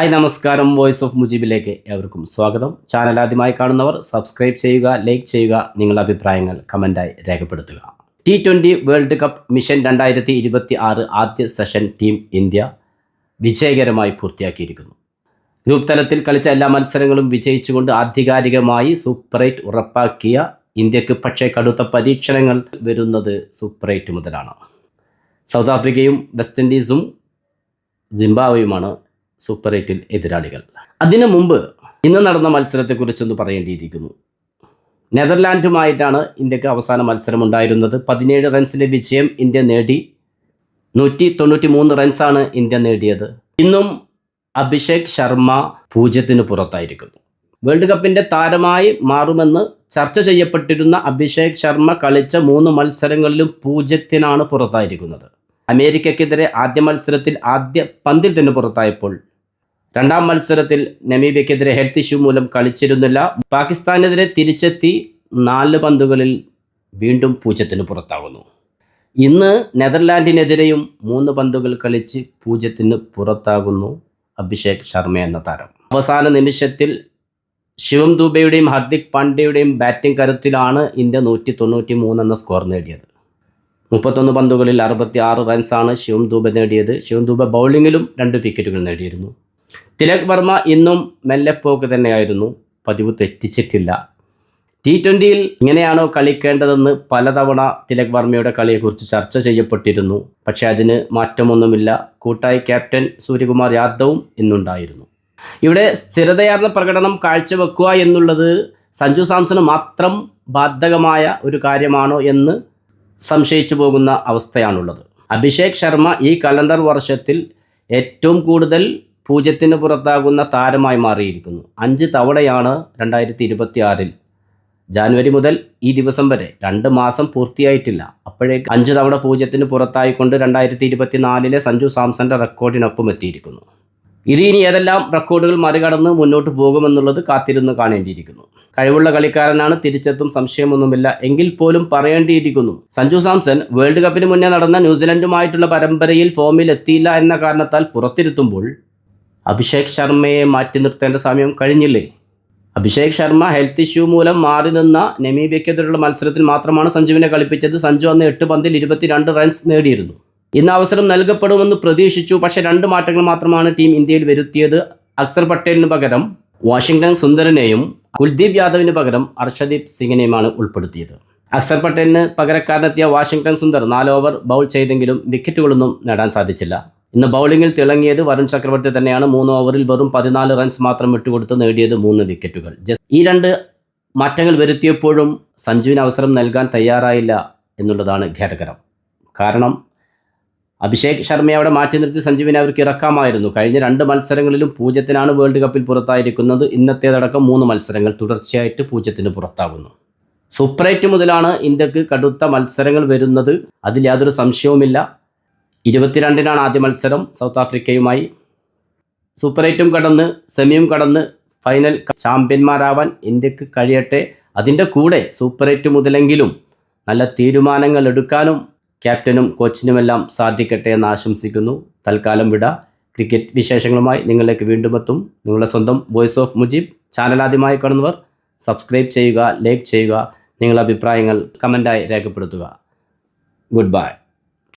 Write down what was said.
Hi നമസ്കാരം. Voice of മുജീബിലേക്ക് ഏവർക്കും സ്വാഗതം. ചാനൽ ആദ്യമായി കാണുന്നവർ സബ്സ്ക്രൈബ് ചെയ്യുക ലൈക്ക് ചെയ്യുക നിങ്ങളുടെ അഭിപ്രായങ്ങൾ കമന്റായി രേഖപ്പെടുത്തുക. T twenty world cup mission രണ്ടായിരത്തി ഇരുപത്തി ആറ് ആദ്യ സെഷൻ ടീം ഇന്ത്യ വിജയകരമായി പൂർത്തിയാക്കിയിരിക്കുന്നു. ഗ്രൂപ്പ് തലത്തിൽ കളിച്ച എല്ലാ മത്സരങ്ങളും വിജയിച്ചുകൊണ്ട് ആധികാരികമായി സൂപ്പർ എയ്റ്റ് ഉറപ്പാക്കിയ ഇന്ത്യയ്ക്ക് പക്ഷേ കടുത്ത പരീക്ഷണങ്ങൾ വരുന്നത് സൂപ്പർ എയ്റ്റ് മുതലാണ്. സൗത്ത് ആഫ്രിക്കയും വെസ്റ്റ് ഇൻഡീസും സിംബാബ്വേയുമാണ് സൂപ്പർ എയ്റ്റിൽ എതിരാളികൾ. അതിനു മുമ്പ് ഇന്ന് നടന്ന മത്സരത്തെക്കുറിച്ചൊന്ന് പറയേണ്ടിയിരിക്കുന്നു. നെതർലാൻഡുമായിട്ടാണ് ഇന്ത്യയ്ക്ക് അവസാന മത്സരം ഉണ്ടായിരുന്നത് പതിനേഴ് റൺസിലെ വിജയം ഇന്ത്യ നേടി. നൂറ്റി തൊണ്ണൂറ്റി മൂന്ന് റൺസാണ് ഇന്ത്യ നേടിയത്. ഇന്നും അഭിഷേക് ശർമ്മ പൂജ്യത്തിന് പുറത്തായിരിക്കുന്നു. വേൾഡ് കപ്പിന്റെ താരമായി മാറുമെന്ന് ചർച്ച ചെയ്യപ്പെട്ടിരുന്ന അഭിഷേക് ശർമ്മ കളിച്ച മൂന്ന് മത്സരങ്ങളിലും പൂജ്യത്തിനാണ് പുറത്തായിരിക്കുന്നത്. അമേരിക്കക്കെതിരെ ആദ്യ മത്സരത്തിൽ ആദ്യ പന്തിൽ തന്നെ പുറത്തായപ്പോൾ രണ്ടാം മത്സരത്തിൽ നമീബിയക്കെതിരെ ഹെൽത്ത് ഇഷ്യൂ മൂലം കളിച്ചിരുന്നില്ല. പാകിസ്ഥാനെതിരെ തിരിച്ചെത്തി നാല് പന്തുകളിൽ വീണ്ടും പൂജ്യത്തിന് പുറത്താകുന്നു. ഇന്ന് നെതർലാൻഡിനെതിരെയും മൂന്ന് പന്തുകൾ കളിച്ച് പൂജ്യത്തിന് പുറത്താകുന്നു അഭിഷേക് ശർമ്മ എന്ന താരം. അവസാന നിമിഷത്തിൽ ശിവം ദുബെയുടെയും ഹർദിക് പാണ്ഡ്യയുടെയും ബാറ്റിംഗ് കരുത്തിലാണ് ഇന്ത്യ നൂറ്റി തൊണ്ണൂറ്റി മൂന്ന് എന്ന സ്കോർ നേടിയത്. മുപ്പത്തൊന്ന് പന്തുകളിൽ അറുപത്തി ആറ് റൺസാണ് ശിവം ദൂബെ നേടിയത്. ശിവം ദൂബെ ബൗളിങ്ങിലും രണ്ട് വിക്കറ്റുകൾ നേടിയിരുന്നു. തിലക് വർമ്മ ഇന്നും മെല്ലെപ്പോക്ക് തന്നെയായിരുന്നു. പതിവ് തെറ്റിച്ചിട്ടില്ല. ടി ട്വന്റിയിൽ ഇങ്ങനെയാണോ കളിക്കേണ്ടതെന്ന് പലതവണ തിലക് വർമ്മയുടെ കളിയെക്കുറിച്ച് ചർച്ച ചെയ്യപ്പെട്ടിരുന്നു. പക്ഷെ അതിന് മാറ്റമൊന്നുമില്ല. കൂട്ടായി ക്യാപ്റ്റൻ സൂര്യകുമാർ യാദവും ഇന്നുണ്ടായിരുന്നു. ഇവിടെ സ്ഥിരതയാർന്ന പ്രകടനം കാഴ്ചവെക്കുക എന്നുള്ളത് സഞ്ജു സാംസണ് മാത്രം ബാധകമായ ഒരു കാര്യമാണോ എന്ന് സംശയിച്ചു പോകുന്ന അവസ്ഥയാണുള്ളത്. അഭിഷേക് ശർമ്മ ഈ കലണ്ടർ വർഷത്തിൽ ഏറ്റവും കൂടുതൽ പൂജ്യത്തിന് പുറത്താകുന്ന താരമായി മാറിയിരിക്കുന്നു. അഞ്ച് തവണയാണ് രണ്ടായിരത്തി ഇരുപത്തി ആറിൽ ജാനുവരി മുതൽ ഈ ദിവസം വരെ. രണ്ട് മാസം പൂർത്തിയായിട്ടില്ല. അപ്പോഴേക്ക് അഞ്ച് തവണ പൂജ്യത്തിന് പുറത്തായിക്കൊണ്ട് രണ്ടായിരത്തി ഇരുപത്തി നാലിലെ സഞ്ജു സാംസന്റെ റെക്കോർഡിനൊപ്പം എത്തിയിരിക്കുന്നു. ഇത് ഇനി ഏതെല്ലാം റെക്കോർഡുകൾ മറികടന്ന് മുന്നോട്ട് പോകുമെന്നുള്ളത് കാത്തിരുന്ന് കാണേണ്ടിയിരിക്കുന്നു. കഴിവുള്ള കളിക്കാരനാണ് തിരിച്ചെത്തും സംശയമൊന്നുമില്ല. എങ്കിൽ പോലും പറയേണ്ടിയിരിക്കുന്നു. സഞ്ജു സാംസൺ വേൾഡ് കപ്പിന് മുന്നേ നടന്ന ന്യൂസിലൻഡുമായിട്ടുള്ള പരമ്പരയിൽ ഫോമിൽ എത്തിയില്ല എന്ന കാരണത്താൽ പുറത്തിരുത്തുമ്പോൾ അഭിഷേക് ശർമ്മയെ മാറ്റി നിർത്തേണ്ട സമയം കഴിഞ്ഞില്ലേ? അഭിഷേക് ശർമ്മ ഹെൽത്ത് ഇഷ്യൂ മൂലം മാറി നിന്ന നെമീബിയക്കെതിരെയുള്ള മത്സരത്തിൽ മാത്രമാണ് സഞ്ജുവിനെ കളിപ്പിച്ചത്. സഞ്ജു അന്ന് എട്ട് പന്തിൽ ഇരുപത്തിരണ്ട് റൺസ് നേടിയിരുന്നു. ഇന്ന് അവസരം നൽകപ്പെടുമെന്ന് പ്രതീക്ഷിച്ചു. പക്ഷേ രണ്ട് മാറ്റങ്ങൾ മാത്രമാണ് ടീം ഇന്ത്യയിൽ വരുത്തിയത്. അക്സർ പട്ടേലിന് പകരം വാഷിംഗ്ടൺ സുന്ദരനെയും കുൽദീപ് യാദവിന് പകരം അർഷദീപ് സിംഗിനെയുമാണ് ഉൾപ്പെടുത്തിയത്. അക്സർ പട്ടേലിന് പകരക്കാരനെത്തിയ വാഷിംഗ്ടൺ സുന്ദർ നാല് ഓവർ ബൗൾ ചെയ്തെങ്കിലും വിക്കറ്റുകളൊന്നും നേടാൻ സാധിച്ചില്ല. ഇന്ന് ബൗളിംഗിൽ തിളങ്ങിയത് വരുൺ ചക്രവർത്തി തന്നെയാണ്. മൂന്ന് ഓവറിൽ വെറും പതിനാല് റൺസ് മാത്രം വിട്ടുകൊടുത്ത് നേടിയത് മൂന്ന് വിക്കറ്റുകൾ. ഈ രണ്ട് മാറ്റങ്ങൾ വരുത്തിയപ്പോഴും സഞ്ജുവിന് അവസരം നൽകാൻ തയ്യാറായില്ല എന്നുള്ളതാണ് ഖേദകരം. കാരണം അഭിഷേക് ശർമ്മയെ അവിടെ മാറ്റി നിർത്തി സഞ്ജുവിനെ അവർക്ക് ഇറക്കാമായിരുന്നു. കഴിഞ്ഞ രണ്ട് മത്സരങ്ങളിലും പൂജ്യത്തിനാണ് വേൾഡ് കപ്പിൽ പുറത്തായിരിക്കുന്നത്. ഇന്നത്തേതടക്കം മൂന്ന് മത്സരങ്ങൾ തുടർച്ചയായിട്ട് പൂജ്യത്തിന് പുറത്താകുന്നു സൂപ്പറേറ്റ് മുതലാണ് ഇന്ത്യയ്ക്ക് കടുത്ത മത്സരങ്ങൾ വരുന്നത്. അതിൽ യാതൊരു സംശയവുമില്ല. ഇരുപത്തിരണ്ടിനാണ് ആദ്യ മത്സരം സൗത്ത് ആഫ്രിക്കയുമായി. സൂപ്പർ എയ്റ്റും കടന്ന് സെമിയും കടന്ന് ഫൈനൽ ചാമ്പ്യന്മാരാവാൻ ഇന്ത്യയ്ക്ക് കഴിയട്ടെ. അതിന്റെ കൂടെ സൂപ്പർ എയ്റ്റ് മുതലെങ്കിലും നല്ല തീരുമാനങ്ങൾ എടുക്കാനും ക്യാപ്റ്റനും കോച്ചിനുമെല്ലാം സാധിക്കട്ടെ എന്ന് ആശംസിക്കുന്നു. തൽക്കാലം വിട. ക്രിക്കറ്റ് വിശേഷങ്ങളുമായി നിങ്ങളിലേക്ക് വീണ്ടും എത്തും. നിങ്ങളുടെ സ്വന്തം വോയിസ് ഓഫ് മുജീബ് ചാനൽ ആദ്യമായി കാണുന്നവർ സബ്സ്ക്രൈബ് ചെയ്യുക ലൈക്ക് ചെയ്യുക നിങ്ങളുടെ അഭിപ്രായങ്ങൾ കമന്റായി രേഖപ്പെടുത്തുക. Good bye.